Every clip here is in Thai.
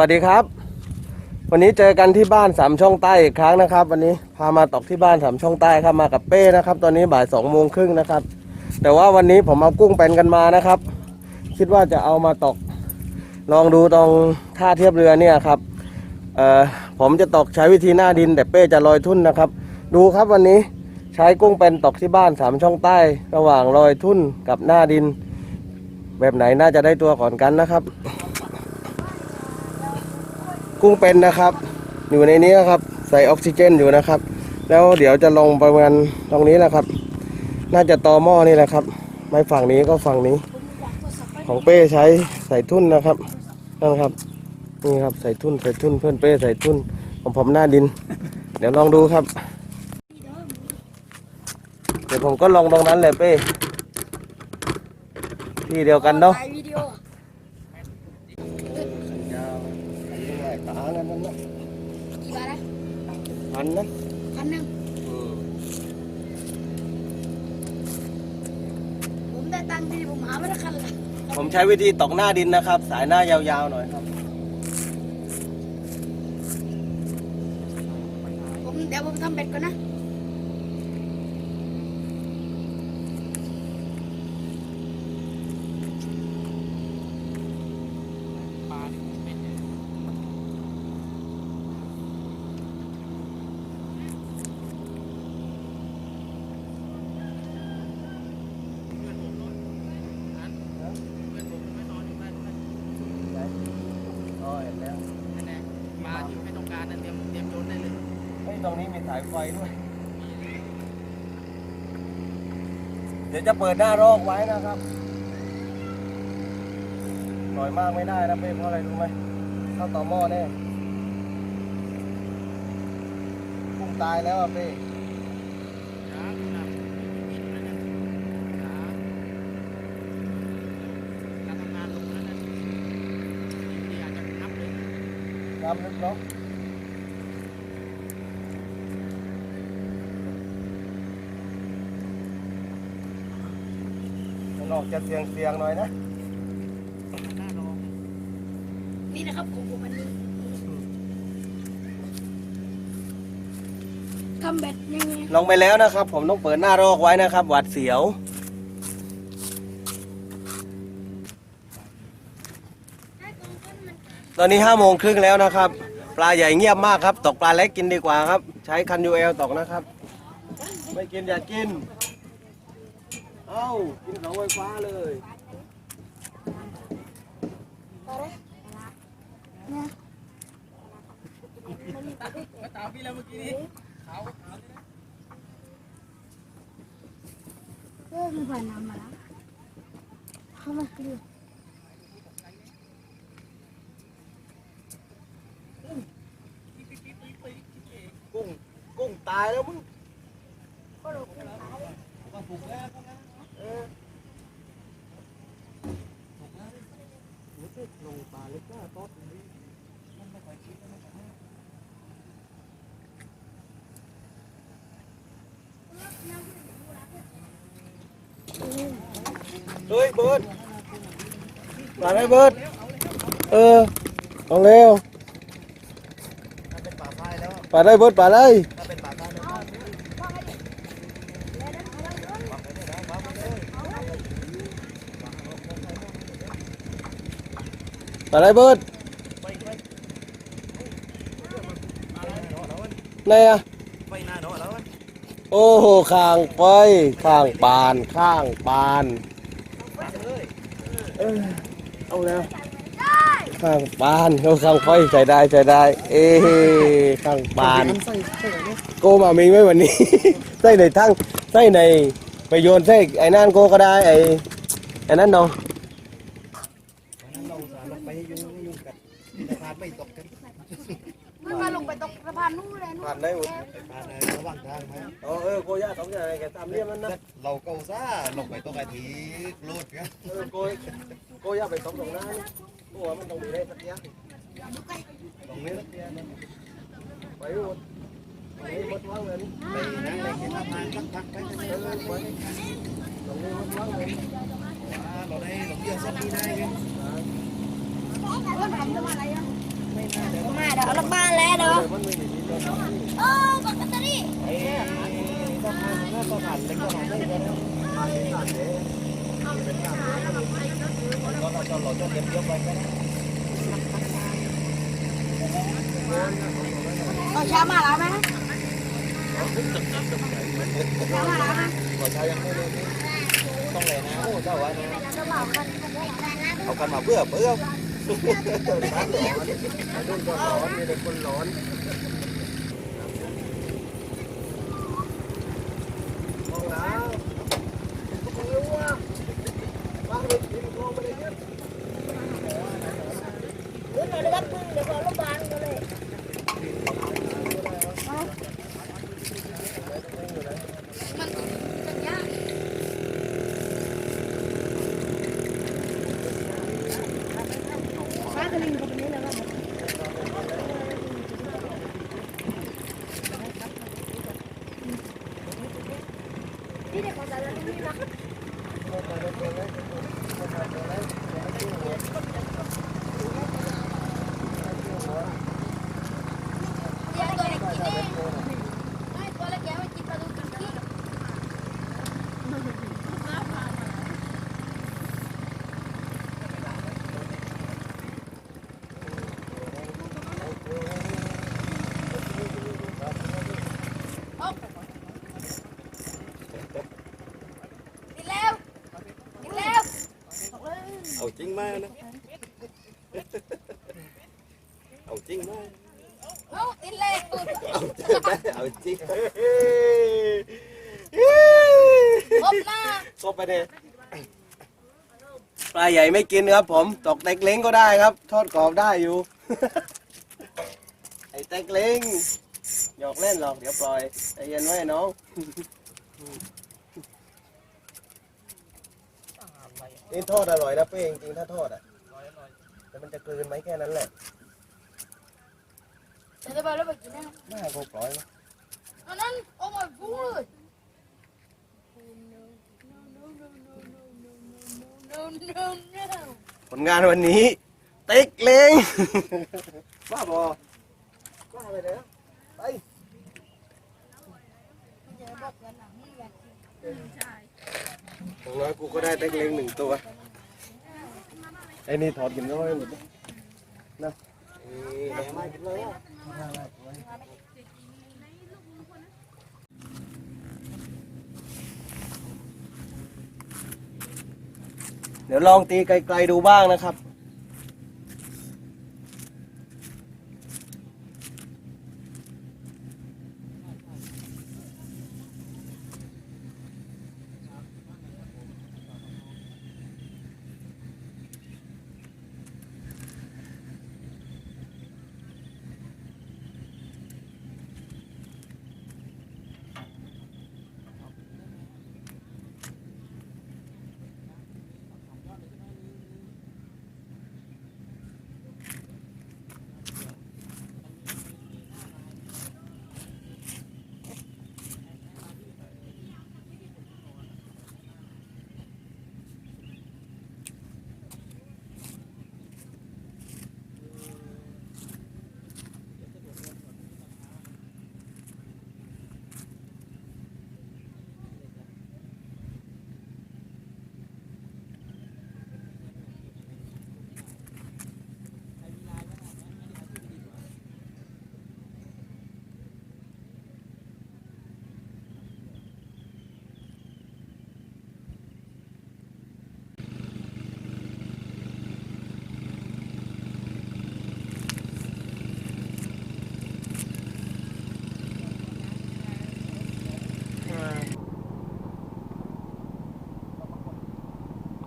วัสดีครับ วันนี้เจอกันที่บ้านสามช่องใต้อีกครั้งนะครับ วันนี้พามาตกที่บ้านสามช่องใต้ครับมากับเป้นะครับ ตอนนี้บ่ายสองโมงครึ่งนะครับ แต่ว่าวันนี้ผมเอากุ้งเป็นกันมานะครับ คิดว่าจะเอามาตก ลองดูตรงท่าเทียบเรือเนี่ยครับเอ่อผมจะตกใช้วิธีหน้าดิน แต่เป้จะลอยทุ่นนะครับ ดูครับวันนี้ใช้กุ้งเป็นตกที่บ้านสามช่องใต้ ระหว่างลอยทุ่นกับหน้าดิน แบบไหนน่าจะได้ตัวก่อนกันนะครับ กุ้งเป็นนะครับ อยู่ในนี้นะครับ ใส่ออกซิเจนอยู่นะครับ แล้วเดี๋ยวจะลงประมาณตรงนี้แหละครับ น่าจะตอหม้อนี่แหละครับ ไม่ฝั่งนี้ก็ฝั่งนี้ ของเป้ใช้ใส่ทุ่นนะครับนั่นครับนี่ครับใส่ทุ่นใส่ทุ่นเพื่อนเป้ใส่ทุ่นของผมหน้าดิน เดี๋ยวลองดูครับ เดี๋ยวผมก็ลงตรงนั้นเลยเป้ที่เดียวกันเนาะ ถ่ายวิดีโอ ขานั่นนั่น กี่บาทนะ พันนะพันหนึ่งผมได้ตังค์ดีผมหาไม่ได้คันละผมใช้วิธีตกหน้าดินนะครับ สายหน้ายาวๆหน่อยครับ ผมเดี๋ยวผมทำเบ็ดก่อนนะ อ๋อเห็นแล้ว มาที่ไม่ต้องการนั่นเตรียมเตรียมโยนได้เลย เฮ้ยตรงนี้มี สายไฟด้วย เดี๋ยวจะเปิดหน้าโรคไว้นะครับหน่อยมากไม่ได้นะเป้เพราะอะไรรู้ไหมเข้าต่อหม้อแน่กุ้งตายแล้วอะเป้ช้าคุณนะปิดนะเนี่ยช้าการทำนับเลยน้ำลึกเนาะ ออกจะเสียงเสียงๆหน่อยนะหน้ารองนี่นะครับของผมอันนี้ทำเบ็ดยังไงลงไปแล้วนะครับ ผมต้องเปิดหน้าโรคไว้นะครับ หวัดเสียว ตอนนี้ห้าโมงครึ่งแล้วนะครับ ปลาใหญ่เงียบมากครับ ตกปลาเล็กกินดีกว่าครับ ใช้คันยูเอลตกนะครับ ไม่กินอย่ากิน เอ้ากินเสาไฟฟ้าเลยมาตามพี่แล้วเมื่อกี้นี้ขาวขาวเลยนะเออมีผ่านน้ำมาแล้วเข้ามาคือกุ้งกุ้งตายแล้วมึงก็เออลง ปลาเล็กก็ต้นเฮ้ยเบิร์ดมาได้เบิร์ดเออเอาเร็ว ถ้าเป็นป่าพายแล้ว ปลาได้เบิร์ดปลาได้ ถ้าเป็นป่าพายแล้ว ปลาได้เบิร์ดไหนอะไปหน้าเนาะแล้วโอ้โหข้างไปข้างปาน ข้างปานเออเอาแล้วข้างปานเขาข้างไฟใส่ได้ใส่ได้ เอ้ข้างปานโกมามีไหมวันนี้ ใส่ในทั้งใส่ในไปโยนใส่ไอ้นั่นโกก็ได้ไอ้ไอ้นั่นเนาะ เราสารไปให้ยุ่งให้ยุ่งกันแต่พาไม่ตกกัน มันมาลงไปตกสะพานนู่นเลยนู่น ผ่านได้หมดพาในระหว่างทางไหมเออเออโกย่าสองอย่างแกตามเรียบมันนะเราเก็อุตส่าห์ลงไปตรงไอ้ทีโลดกันเออโกยโกย่าไปสองตรงนั้นโอ้มันต้องมีได้สักอย่างตรงนี้แล้วเนี่ยไปหมดไปหมดว่างเลยไปนั่งในเห็นละพานสักพักไปกันเลยตรงนี้หมดว่างเลยเราได้หลงเยอะสักทีได้ไงเพื่อนทำทำอะไรอะไม่มาเดี๋ยวเอาละบ้านแล้วเด้อโอ้บักกะตรีเอาช้ามาแล้วไหมช้ามาแล้วนะต้องเลยนะโอ้เจ้าวะนะจะบอกคนเอากันมาเพื่อเพื่อรุ่นคนร้อนมีแต่คนร้อน มองแล้วไม่รู้ว่าบ้านเด็กกินมองไปเลยเนี่ย เดี๋ยวเราได้รับพึ่งเดี๋ยวเอาลูกบาลกันเลยมันจะยากฟ้ากระลิงกับนี้แล้วก็ นี่เด็กของเราแล้วนี่นะ เดี๋ยวตัวเล็กกินเองไม่ตัวเล็กแกไม่กินปลาดุกกินขี้ กินแล้วกินแล้ว เอาจริงมากนะ เอาจริงมาก เอากินแล้วเอาจริงพบหน้าก็ไปเดปลาใหญ่ไม่กินครับผม ตกเต็กเล้งก็ได้ครับ ทอดกรอบได้อยู่ ไอ้เต็กเล้งหยอกเล่นหรอก เดี๋ยวปล่อยใจเย็นไว้น้อง นี่ทอดอร่อยนะเป้จริงๆถ้าทอดอะแต่มันจะกลืนไหมแค่นั้นแหละเดี๋ยวจะไปแล้วไปกินนะน่าคงปล่อยนะอันนั้นโอ้ my god no no no ผลงานวันนี้ เต็กเล้งบ้าบอบ้าไปเลยนะไปเดี๋ยวบ อย่างน้อยกูก็ได้เต็กเล้งหนึ่งตัว ไอ้นี่ถอดกินน้อยหมดนะนะเดี๋ยวลองตีไกลๆดูบ้างนะครับ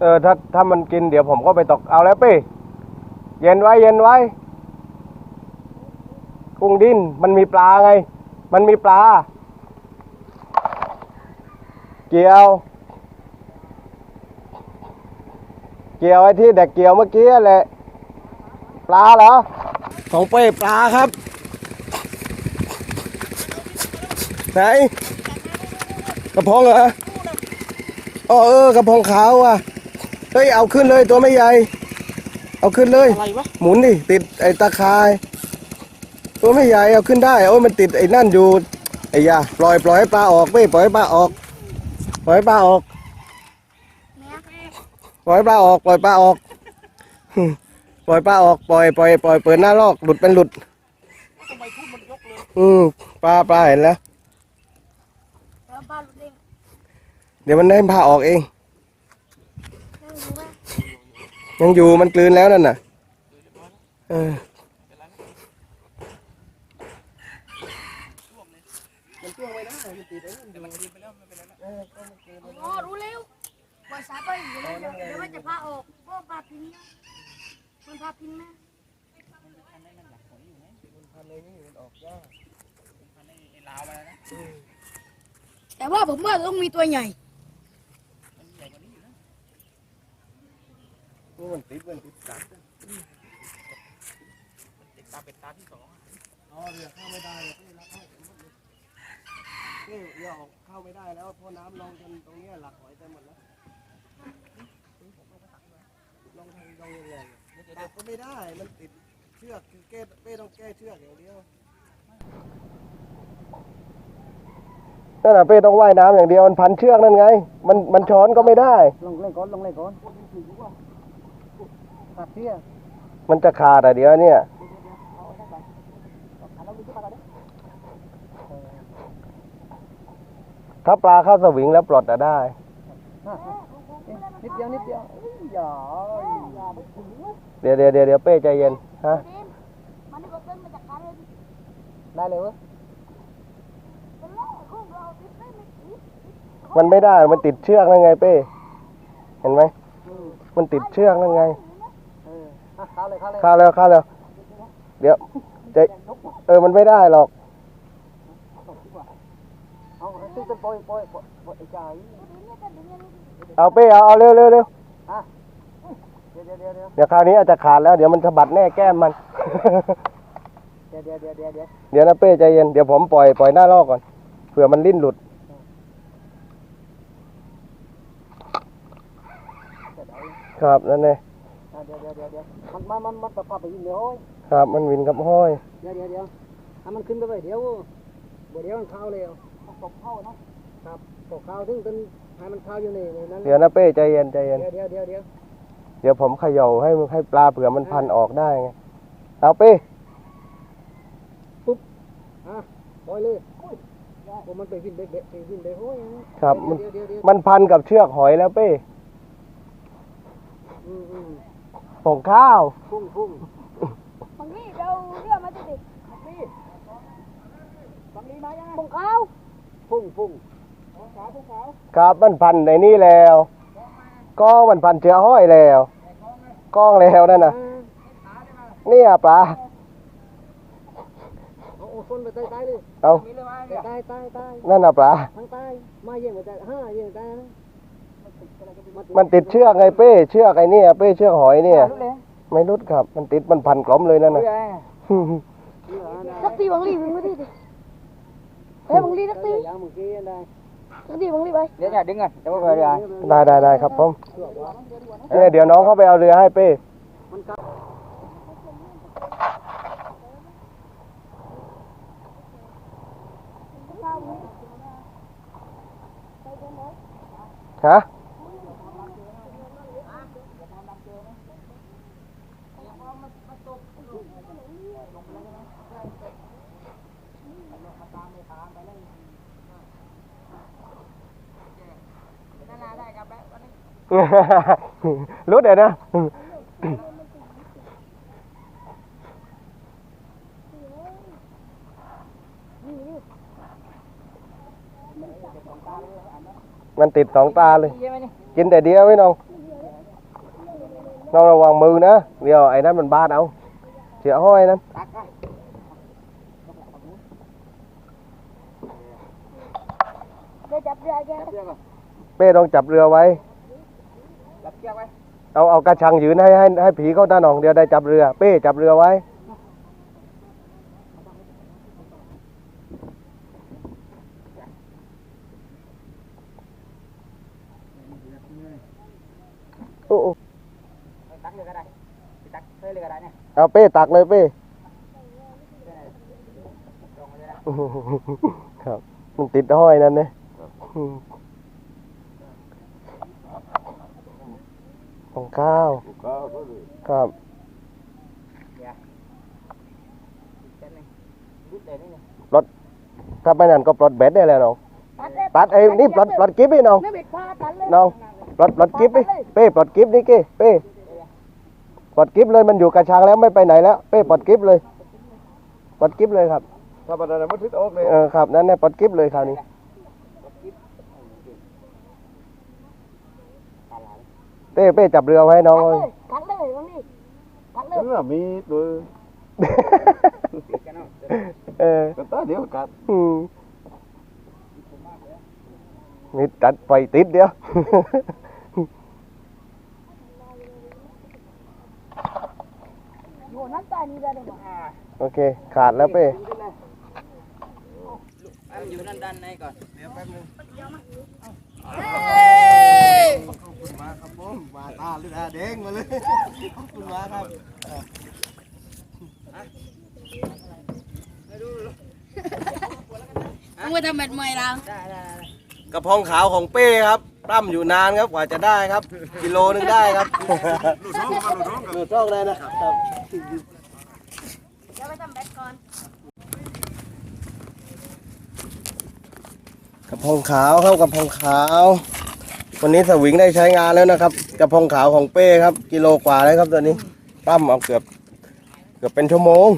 เออถ้าถ้ามันกินเดี๋ยวผมก็ไปตกเอาแล้วป้เย็นไว้เย็นไว้ กุ้งดิ้นมันมีปลาไง มันมีปลา เกี่ยว เกี่ยวไอ้ที่เด็กเกี่ยวเมื่อกี้แหละ ปลาเหรอ ของเป้ปลาครับ ไหน กระพงเหรอ อ๋อเออกระพงขาวอะ เฮ้ยเอาขึ้นเลยตัวไม่ใหญ่ เอาขึ้นเลย อะไรวะหมุนดิติดไอ้ตาคาย ตัวไม่ใหญ่เอาขึ้นได้โอ้ยมันติดไอ้นั่นอยู่ไอ้ยาปล่อยปล่อยให้ปลาออกไม่ปล่อยให้ปลาออก ปล่อยให้ปลาออกเนี่ยปล่อยปลาออก ปล่อยปลาออก ปล่อยปลาออกปล่อยปล่อยปล่อยเปิดหน้าลอกหลุดเป็นหลุดทำไมทุ่นมันยกเลยอืมปลาปลาเห็นแล้ว แล้วบ้านลูกเด้ง เดี๋ยวมันได้พาออกเองนั่งดูว่า ยังอยู่มันกลืนแล้วนั่นน่ะเออแต่มันคืนไปแล้วไม่เป็นไรแล้วอ๋อรู้แล้วปล่อยสายไปเดี๋ยวเดี๋ยวเดี๋ยวมันจะพาออกเพราะปลาพินนะมันพาพินนะพันไอ้ลาวไปแล้วนะแต่ว่าผมว่าต้องมีตัวใหญ่ มันใหญ่กว่านี้อยู่นะ มันติดมันติดกัดติดตาเป็นตาที่สองอะอ๋อเรือเข้าไม่ได้เลยพี่รับให้หมดเลยนี่เรือออกเข้าไม่ได้แล้วเพราะน้ำลงจนตรงนี้หลักหอยเต็มหมดแล้วลงทางลงยังไงตัดก็ไม่ได้มันติดเชือกคือแก้เป้ต้องแก้เชือกอย่างเดียวนั่นน่ะเป้ต้องว่ายน้ำอย่างเดียวมันพันเชือกนั่นไง มันมันช้อนก็ไม่ได้ ลงเล่นก่อนลงเล่นก่อน มันจะขาดอะเดี๋ยวเนี่ยถ้าปลาเข้าสวิงแล้วปลดอะได้ นิดเดียวนิดเดียวอย่าเดี๋ยวเดี๋ยวเดี๋ยวเดี๋ยวเป้ใจเย็นฮะมันนี่ก็เต้นมาจากการเลยได้เลยวะเป็นล่อของเราติดไม่ไม่ติดมันไม่ได้ มันติดเชือกนั่นไงเป้ เห็นไหม มันติดเชือกนั่นไงเอออะเข้าเลยเข้าเลยเข้าแล้วเข้าแล้ว เดี๋ยวจะเออมันไม่ได้หรอกเอาตึ้งตึ้งปล่อยปล่อยปล่อยปล่อยไอ้จ่ายเอาเป้เอาเอาเร็วเร็วเร็วเดี๋ยวเดี๋ยวเดี๋ยวเดี๋ยวเดี๋ยวคราวนี้อาจจะขาดแล้ว เดี๋ยวมันสะบัดแน่แก้มมันเดี๋ยวเดี๋ยวเดี๋ยวเดี๋ยวเดี๋ยวเดี๋ยวนะเป้ใจเย็นเดี๋ยวผมปล่อยปล่อยหน้าลอกก่อนเผื่อมันลิ้นหลุดครับนั่นเองอะเดี๋ยวเดี๋ยวเดี๋ยวเดี๋ยวมันมันมันมันประกอบไปยิงเดี๋ยวโอ้ยครับ มันวินกับห้อย เดี๋ยวเดี๋ยวเดี๋ยวอะมันขึ้นไปไปเดี๋ยวเดี๋ยวเดี๋ยวมันเข้าเลยตกเข้าเนาะครับตกเข้าถึงจนให้มันเข้าอยู่ในในนั้นเดี๋ยวนะเป้ใจเย็นใจเย็น เดี๋ยวเดี๋ยวเดี๋ยวเดี๋ยวเดี๋ยวผมเขย่าให้มันให้ปลาเผื่อมันพันออกได้ไง เอาเป้อะปล่อยเลยโอ้ยโอ้มันไปวิ่งไปเบะไปวิ่งไปโอ้ยครับ มันเดี๋ยวเดี๋ยวเดี๋ยวมันพันกับเชือกหอยแล้วเป้อืมอืม ของข้าวพุ่งพุ่งบางทีเราเรื่องมาจะติดนี่บังลีมายังไงของเขาพุ่งพุ่งครับมันพันในนี่แล้วกล้องมันพันเชือกห้อยแล้วกล้องแล้วนั่นน่ะเนี่ยปลาเอาเอาคนไปใต้ใต้ดิเอาใต้ใต้ใต้ใต้นั่นน่ะปลาทางใต้มาเยี่ยงไปใต้ห้าเยี่ยงใต้นะ มันติดเชือกไงเป้เชือกไอ้เนี่ยเป้เชือกหอยเนี่ย ไม่รุดครับ มันติดมันพันกลอมเลยนั่นน่ะสักทีบางลีบางทีดิเฮ้ยบางลีสักทีอย่างเมื่อกี้ได้สักทีบางลีไปเดี๋ยวอย่าดึงอะเดี๋ยวไปเดี๋ยวได้ได้ได้ครับผมเนี่ยเดี๋ยวน้องเขาไปเอาเรือให้เป้ฮะ รู้เดี๋ยวนะมันติดสองตาเลย กินแต่เดียวไว้น้องน้องระวังมือนะ เดี๋ยวไอ้นั้นมันบาดเอาเสียห้อยนั้นได้จับเรือแกเป้ต้องจับเรือไว้รับ เชือกไว้เอาเอากระชังยืนให้ให้ให้ผีเข้าตาหนองเดียวได้จับเรือ เป้จับเรือไว้โอ้โอ้ตักเลยก็ได้ตักได้เนี่ยเอาเป้ตักเลยเป้ครับ มันติดห้อยนั่นเนี่ย ของข้าวครับเส้นนึงรุดเลยนี่เนี่ยถ้าไม่นั่นก็ปลดเบ็ดได้แล้วน้องตัดเลยตัดไอ้นี่ปลดปลดกิฟต์ให้น้องไม่เบ็ดพาตัดเลยน้องปลดปลดกิฟต์ดิเป้ปลดกิฟต์นี่เก้เป้ปลดกิฟต์เลยมันอยู่กระชังแล้วไม่ไปไหนแล้ว เป้ปลดกิฟต์เลยปลดกิฟต์เลยครับถ้าบันไดมันทิศออกเลยเออครับนั่นแน่ปลดกิฟต์เลยคราวนี้ เป้เป้จับเรือไว้ให้น้องตัดเลเลยยตัดเลยตรงนี้ตัดเลยนั่นน่ะมีตัวกันเนาะเออกระตาเดียวกัดอืมนี่ตัดไฟติดเดียวโยนน้ำตาลนี่ได้เลยมั้งโอเค ขาดแล้วเป้ให้มันอยู่ด้านด้านในก่อน มาครับผมมาตาเรือแดงมาเลย ขอบคุณมากครับมึงไปทำเบ็ดใหม่เรากระพองขาวของเป้ครับตั้มอยู่นานครับกว่าจะได้ครับ กิโลนึงได้ครับหลุดร่องเลยนะครับเดี๋ยวไปทำเบ็ดก่อน กระพงขาวเข้ากระพงขาว วันนี้สวิงได้ใช้งานแล้วนะครับ กระพงขาวของเป้ครับ กิโลกว่าแล้วครับตัวนี้ปั้มเอาเกือบ เกือบเป็นชั่วโมง